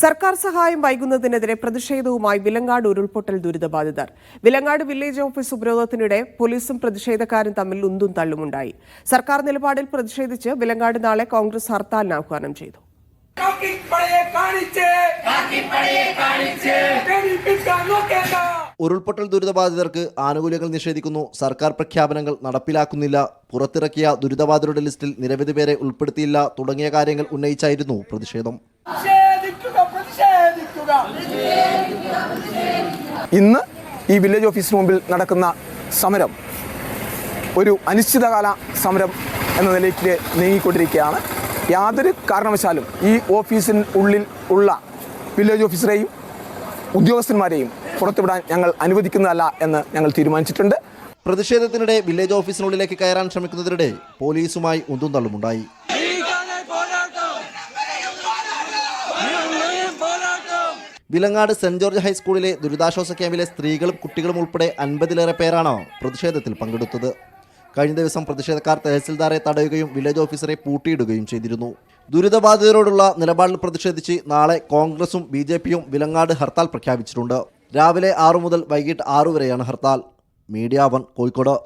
സർക്കാർ സഹായം വൈകുന്നതിനെതിരെ പ്രതിഷേധവുമായി വിലങ്ങാട് ഉരുൾപൊട്ടൽ ദുരിതബാധിതർ. വിലങ്ങാട് വില്ലേജ് ഓഫീസ് ഉപരോധത്തിനിടെ പോലീസും പ്രതിഷേധക്കാരും തമ്മിൽ ഉന്തും തള്ളുമുണ്ടായി. സർക്കാർ നിലപാടിൽ പ്രതിഷേധിച്ച് വിലങ്ങാട് നാളെ കോൺഗ്രസ് ഹർത്താലിന് ആഹ്വാനം ചെയ്തു. ഉരുൾപൊട്ടൽ ദുരിതബാധിതർക്ക് ആനുകൂല്യങ്ങൾ നിഷേധിക്കുന്നു. സർക്കാർ പ്രഖ്യാപനങ്ങൾ നടപ്പിലാക്കുന്നില്ല. പുറത്തിറക്കിയ ദുരിതബാധിതരുടെ ലിസ്റ്റിൽ നിരവധി പേരെ ഉൾപ്പെടുത്തിയില്ല. തുടങ്ങിയ കാര്യങ്ങൾ ഉന്നയിച്ചായിരുന്നു പ്രതിഷേധം. ഇന്ന് ഈ വില്ലേജ് ഓഫീസിന് മുമ്പിൽ നടക്കുന്ന സമരം ഒരു അനിശ്ചിതകാല സമരം എന്ന നിലയ്ക്ക് നീങ്ങിക്കൊണ്ടിരിക്കുകയാണ്. യാതൊരു കാരണവശാലും ഈ ഓഫീസിന് ഉള്ളിൽ ഉള്ള വില്ലേജ് ഓഫീസറെയും ഉദ്യോഗസ്ഥന്മാരെയും പുറത്തുവിടാൻ ഞങ്ങൾ അനുവദിക്കുന്നതല്ല എന്ന് ഞങ്ങൾ തീരുമാനിച്ചിട്ടുണ്ട്. പ്രതിഷേധത്തിനിടെ വില്ലേജ് ഓഫീസിനുള്ളിലേക്ക് കയറാൻ ശ്രമിക്കുന്നതിനിടെ പോലീസുമായി ഉന്തും തള്ളുമുണ്ടായി. വിലങ്ങാട് സെന്റ് ജോർജ് ഹൈസ്കൂളിലെ ദുരിതാശ്വാസ ക്യാമ്പിലെ സ്ത്രീകളും കുട്ടികളും ഉൾപ്പെടെ അൻപതിലേറെ പേരാണ് പ്രതിഷേധത്തിൽ പങ്കെടുത്തത്. കഴിഞ്ഞ ദിവസം പ്രതിഷേധക്കാർ തഹസിൽദാരെ തടയുകയും വില്ലേജ് ഓഫീസറെ പൂട്ടിയിടുകയും ചെയ്തിരുന്നു. ദുരിതബാധിതരോടുള്ള നിലപാടിൽ പ്രതിഷേധിച്ച് നാളെ കോൺഗ്രസും ബി ജെ പിയും വിലങ്ങാട് ഹർത്താൽ പ്രഖ്യാപിച്ചിട്ടുണ്ട്. രാവിലെ ആറു മുതൽ വൈകിട്ട് ആറു വരെയാണ് ഹർത്താൽ. Media one Kozhikode.